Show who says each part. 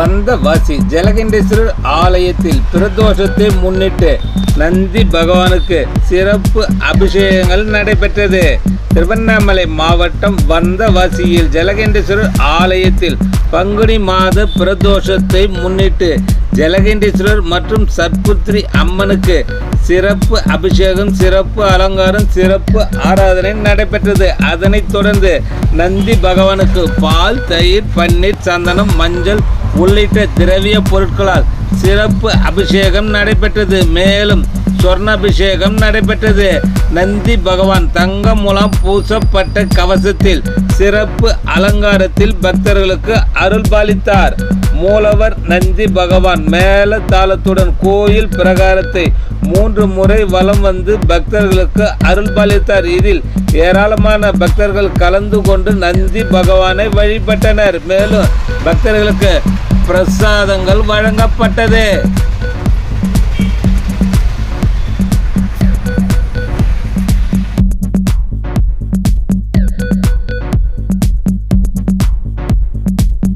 Speaker 1: வந்த வாசி ஜலகண்டேஸ்வரர் ஆலயத்தில் பிரதோஷத்தை முன்னிட்டு நந்தி பகவானுக்கு சிறப்பு அபிஷேகங்கள் நடைபெற்றது. திருவண்ணாமலை மாவட்டம் வந்தவாசியில் ஜலகண்டேஸ்வரர் ஆலயத்தில் பங்குனி மாத பிரதோஷத்தை முன்னிட்டு ஜலகண்டேஸ்வரர் மற்றும் சத்புத்ரி அம்மனுக்கு சிறப்பு அபிஷேகம் சிறப்பு அலங்காரம் சிறப்பு ஆராதனை நடைபெற்றது. அதனைத் தொடர்ந்து நந்தி பகவானுக்கு பால் தயிர் பன்னீர் சந்தனம் மஞ்சள் உள்ளிட்ட திரவிய பொருட்களால் சிறப்பு அபிஷேகம் நடைபெற்றது. மேலும் சொர்ணாபிஷேகம் நடைபெற்றது. நந்தி பகவான் தங்க மூலம் பூசப்பட்ட கவசத்தில் சிறப்பு அலங்காரத்தில் பக்தர்களுக்கு அருள் பாலித்தார் மூலவர் நந்தி பகவான் மேல தாளத்துடன் கோயில் பிரகாரத்தை மூன்று முறை வலம் வந்து பக்தர்களுக்கு அருள்பாலித்தார் இதில் ஏராளமான பக்தர்கள் கலந்து கொண்டு நந்தி பகவானை வழிபட்டனர். மேலும் பக்தர்களுக்கு பிரசாதங்கள் வழங்கப்பட்டது.